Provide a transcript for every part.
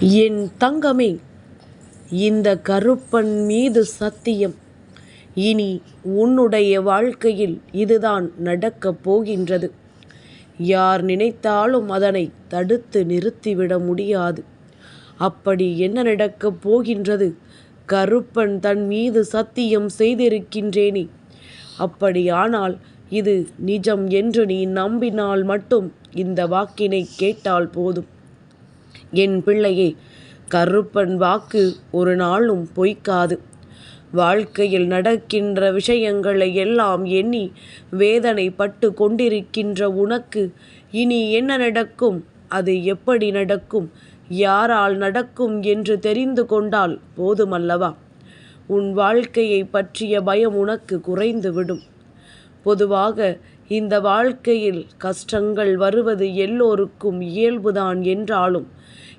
என் தங்கமே இந்த கருப்பன் மீது சத்தியம். இனி உன்னுடைய வாழ்க்கையில் இதுதான் நடக்கப் போகின்றது. யார் நினைத்தாலும் அதனை தடுத்து நிறுத்திவிட முடியாது. அப்படி என்ன நடக்கப் போகின்றது? கருப்பன் தன் மீது சத்தியம் செய்திருக்கின்றேனே. அப்படியானால் இது நிஜம் என்று நீ நம்பினால் மட்டும் இந்த வாக்கினை கேட்டால் போதும். என் பிள்ளையே கருப்பன் வாக்கு ஒரு நாளும் பொய்க்காது. வாழ்க்கையில் நடக்கின்ற விஷயங்களை எல்லாம் எண்ணி வேதனைப்பட்டு கொண்டிருக்கின்ற உனக்கு இனி என்ன நடக்கும்? அது எப்படி நடக்கும்? யாரால் நடக்கும் என்று தெரிந்து கொண்டால் போதுமல்லவா? உன் வாழ்க்கையை பற்றிய பயம் உனக்கு குறைந்துவிடும். பொதுவாக இந்த வாழ்க்கையில் கஷ்டங்கள் வருவது எல்லோருக்கும் இயல்புதான் என்றாலும்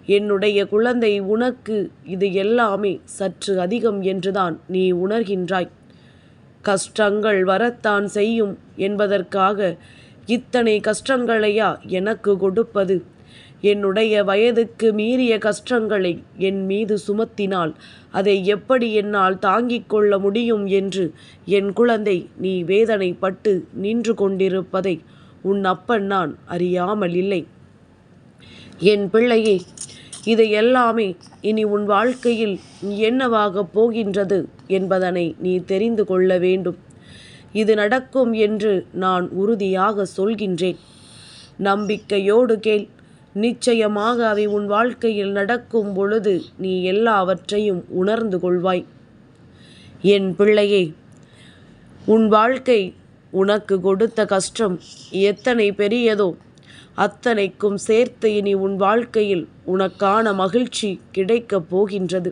என்னுடைய குழந்தை உனக்கு இது எல்லாமே சற்று அதிகம் என்றுதான் நீ உணர்கின்றாய். கஷ்டங்கள் வரத்தான் செய்யும் என்பதற்காக இத்தனை கஷ்டங்களையா எனக்கு கொடுப்பது? என்னுடைய வயதுக்கு மீறிய கஷ்டங்களை என் மீது சுமத்தினால் அதை எப்படி என்னால் தாங்கிக் கொள்ள முடியும் என்று என் குழந்தை நீ வேதனைப்பட்டு நின்று கொண்டிருப்பதை உன் அப்பன் நான் அறியாமல் இல்லை என் பிள்ளையே இது எல்லாமே இனி உன் வாழ்க்கையில் என்னவாகப் போகின்றது என்பதனை நீ தெரிந்து கொள்ள வேண்டும். இது நடக்கும் என்று நான் உறுதியாக சொல்கின்றேன். நம்பிக்கையோடு கேள். நிச்சயமாக அவை உன் வாழ்க்கையில் நடக்கும் பொழுது நீ எல்லாவற்றையும் உணர்ந்து கொள்வாய். என் பிள்ளையே உன் வாழ்க்கை உனக்கு கொடுத்த கஷ்டம் எத்தனை பெரியதோ அத்தனைக்கும் சேர்த்து இனி உன் வாழ்க்கையில் உனக்கான மகிழ்ச்சி கிடைக்கப் போகின்றது.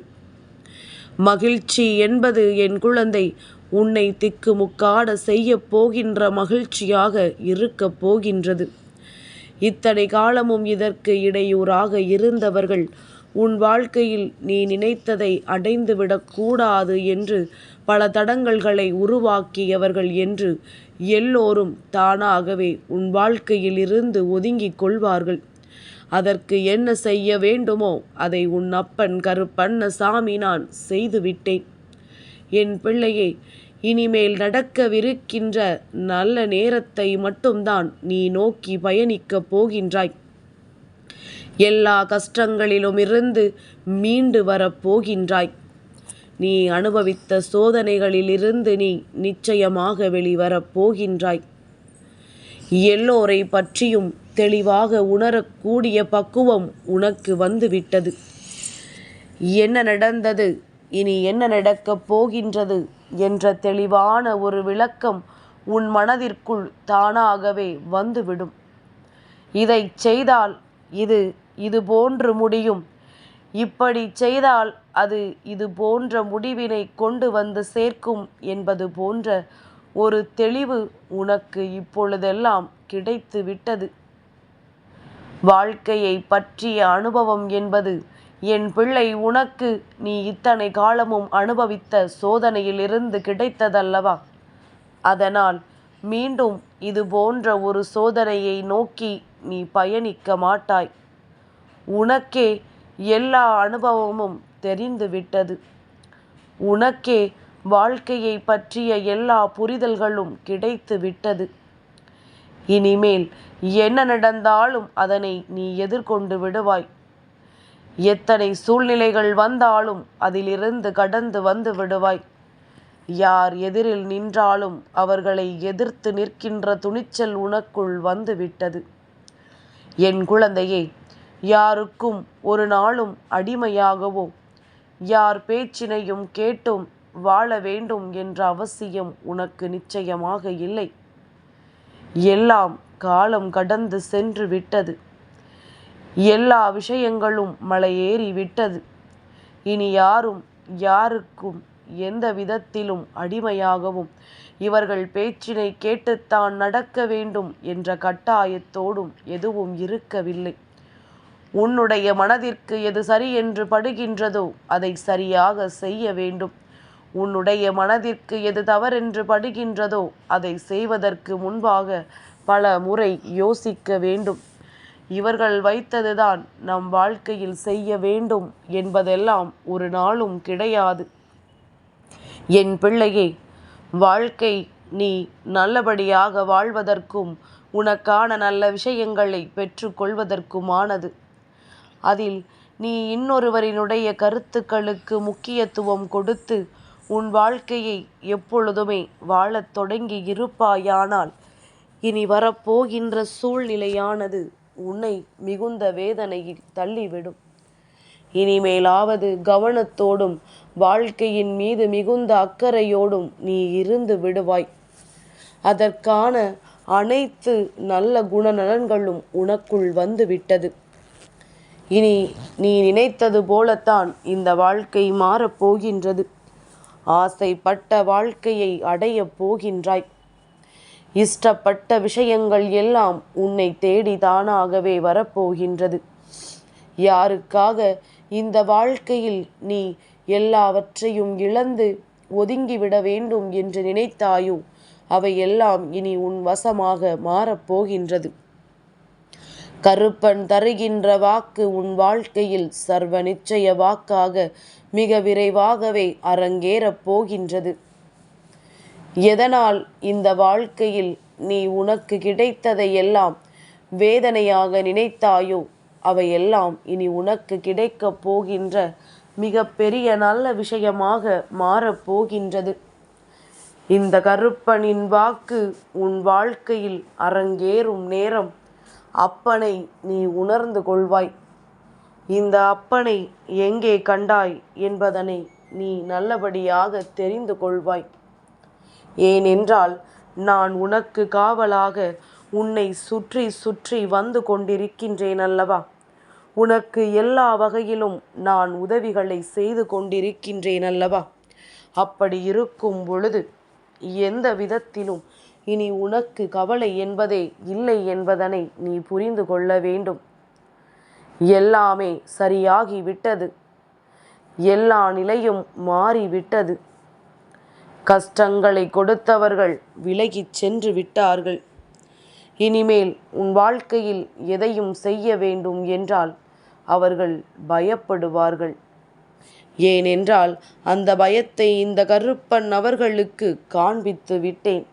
மகிழ்ச்சி என்பது என் குழந்தை உன்னை திக்குமுக்காட செய்யப் போகின்ற மகிழ்ச்சியாக இருக்கப் போகின்றது. இத்தனை காலமும் இதற்கு இடையூறாக இருந்தவர்கள் உன் வாழ்க்கையில் நீ நினைத்ததை அடைந்துவிடக்கூடாது என்று பல தடங்கல்களை உருவாக்கியவர்கள் என்று எல்லோரும் தானாகவே உன் வாழ்க்கையிலிருந்து ஒதுங்கிக் கொள்வார்கள். அதற்கு என்ன செய்ய வேண்டுமோ அதை உன் அப்பன் கருப்பண்ண சாமி நான் செய்துவிட்டேன். என் பிள்ளையே இனிமேல் நடக்கவிருக்கின்ற நல்ல நேரத்தை மட்டும்தான் நீ நோக்கி பயணிக்கப் போகின்றாய். எல்லா கஷ்டங்களிலும் இருந்து மீண்டு வரப்போகின்றாய் நீ அனுபவித்த சோதனைகளிலிருந்து நீ நிச்சயமாக வெளிவரப் போகின்றாய். எல்லோரை பற்றியும் தெளிவாக உணரக்கூடிய பக்குவம் உனக்கு வந்துவிட்டது. என்ன நடந்தது? இனி என்ன நடக்கப் போகின்றது? என்ற தெளிவான ஒரு விளக்கம் உன் மனதிற்குள் தானாகவே வந்துவிடும். இதை செய்தால் இது இது போன்று முடியும். இப்படி செய்தால் அது இது போன்ற முடிவினை கொண்டு வந்து சேர்க்கும் என்பது போன்ற ஒரு தெளிவு உனக்கு இப்பொழுதெல்லாம் கிடைத்து விட்டது. வாழ்க்கையை பற்றிய அனுபவம் என்பது என் பிள்ளை உனக்கு நீ இத்தனை காலமும் அனுபவித்த சோதனையிலிருந்து கிடைத்ததல்லவா? அதனால் மீண்டும் இது போன்ற ஒரு சோதனையை நோக்கி நீ பயணிக்க மாட்டாய். உனக்கே எல்லா அனுபவமும் தெரிந்துவிட்டது. உனக்கே வாழ்க்கையை பற்றிய எல்லா புரிதல்களும் கிடைத்து விட்டது இனிமேல் என்ன நடந்தாலும் அதனை நீ எதிர்கொண்டு விடுவாய். எத்தனை சூழ்நிலைகள் வந்தாலும் அதிலிருந்து கடந்து வந்து விடுவாய். யார் எதிரில் நின்றாலும் அவர்களை எதிர்த்து நிற்கின்ற துணிச்சல் உனக்குள் வந்துவிட்டது. என் குழந்தையே யாருக்கும் ஒரு நாளும் அடிமையாகவோ. யார் பேச்சினையும் கேட்டும் வாழ வேண்டும் என்ற அவசியம் உனக்கு நிச்சயமாக இல்லை. எல்லாம் காலம் கடந்து சென்று விட்டது. எல்லா விஷயங்களும் மலையேறி விட்டது. இனி யாரும் யாருக்கும் எந்த விதத்திலும் அடிமையாகவும் இவர்கள் பேச்சினை கேட்டுத்தான் நடக்க வேண்டும் என்ற கட்டாயத்தோடும் எதுவும் இருக்கவில்லை. உன்னுடைய மனதிற்கு எது சரி என்று படுகின்றதோ அதை சரியாக செய்ய வேண்டும். உன்னுடைய மனதிற்கு எது தவறென்று படுகின்றதோ அதை செய்வதற்கு முன்பாக பல முறை யோசிக்க வேண்டும். இவர்கள் வைத்ததுதான் நம் வாழ்க்கையில் செய்ய வேண்டும் என்பதெல்லாம் ஒரு நாளும் கிடையாது. என் பிள்ளையே வாழ்க்கை நீ நல்லபடியாக வாழ்வதற்கும் உனக்கான நல்ல விஷயங்களை பெற்றுக்கொள்வதற்குமானது. அதில் நீ இன்னொருவரினுடைய கருத்துக்களுக்கு முக்கியத்துவம் கொடுத்து உன் வாழ்க்கையை எப்பொழுதுமே வாழத் தொடங்கி இருப்பாயானால் இனி வரப்போகின்ற சூழ்நிலையானது உன்னை மிகுந்த வேதனையில் தள்ளிவிடும். இனிமேலாவது கவனத்தோடும் வாழ்க்கையின் மீது மிகுந்த அக்கறையோடும் நீ இருந்து விடுவாய். அதற்கான அனைத்து நல்ல குணநலன்களும் உனக்குள் வந்துவிட்டது. இனி நீ நினைத்தது போலத்தான் இந்த வாழ்க்கை மாறப்போகின்றது ஆசைப்பட்ட வாழ்க்கையை அடையப் போகின்றாய். இஷ்டப்பட்ட விஷயங்கள் எல்லாம் உன்னை தேடி தானாகவே வரப்போகின்றது யாருக்காக இந்த வாழ்க்கையில் நீ எல்லாவற்றையும் இழந்து ஒதுங்கிவிட வேண்டும் என்று நினைத்தாயோ அவையெல்லாம் இனி உன் வசமாக மாறப்போகின்றது கருப்பன் தருகின்ற வாக்கு உன் வாழ்க்கையில் சர்வ நிச்சய வாக்காக மிக விரைவாகவே அரங்கேறப் போகின்றது. எதனால் இந்த வாழ்க்கையில் நீ உனக்கு கிடைத்ததையெல்லாம் வேதனையாக நினைத்தாயோ அவையெல்லாம் இனி உனக்கு கிடைக்கப் போகின்ற மிக பெரிய நல்ல விஷயமாக மாறப்போகின்றது இந்த கருப்பனின் வாக்கு உன் வாழ்க்கையில் அரங்கேறும் நேரம் அப்பனை நீ உணர்ந்து கொள்வாய். இந்த அப்பனை எங்கே கண்டாய் என்பதனை நீ நல்லபடியாக தெரிந்து கொள்வாய். ஏனென்றால் நான் உனக்கு காவலாக உன்னை சுற்றி சுற்றி வந்து கொண்டிருக்கின்றேன் அல்லவா உனக்கு எல்லா வகையிலும் நான் உதவிகளை செய்து கொண்டிருக்கின்றேன் அல்லவா அப்படி இருக்கும் பொழுது எந்த விதத்திலும் இனி உனக்கு கவலை என்பதே இல்லை என்பதனை நீ புரிந்து கொள்ள வேண்டும். எல்லாமே சரியாகி விட்டது. எல்லா நிலையும் மாறிவிட்டது கஷ்டங்களை கொடுத்தவர்கள் விலகிச் சென்று விட்டார்கள். இனிமேல் உன் வாழ்க்கையில் எதையும் செய்ய வேண்டும் என்றால் அவர்கள் பயப்படுவார்கள். ஏனென்றால் அந்த பயத்தை இந்த கருப்பன் அவர்களுக்கு காண்பித்து விட்டேன்.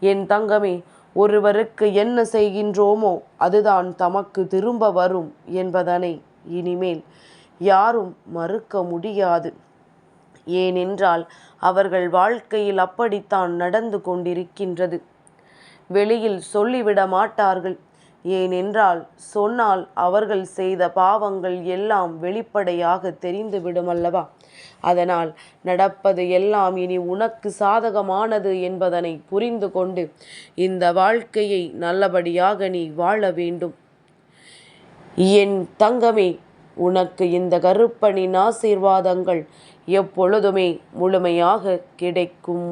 என் தங்கமே ஒருவருக்கு என்ன செய்கின்றோமோ அதுதான் தமக்கு திரும்ப வரும் என்பதனை இனிமேல் யாரும் மறுக்க முடியாது. ஏனென்றால் அவர்கள் வாழ்க்கையில் அப்படித்தான் நடந்து கொண்டிருக்கின்றது. வெளியில் சொல்லிவிட மாட்டார்கள். ஏனென்றால் சொன்னால் அவர்கள் செய்த பாவங்கள் எல்லாம் வெளிப்படையாக தெரிந்துவிடும் அல்லவா? அதனால் நடப்பது எல்லாம் இனி உனக்கு சாதகமானது என்பதனை புரிந்து கொண்டு இந்த வாழ்க்கையை நல்லபடியாக நீ வாழ வேண்டும். என் தங்கமே உனக்கு இந்த கருப்பனின் ஆசீர்வாதங்கள் எப்பொழுதுமே முழுமையாக கிடைக்கும்.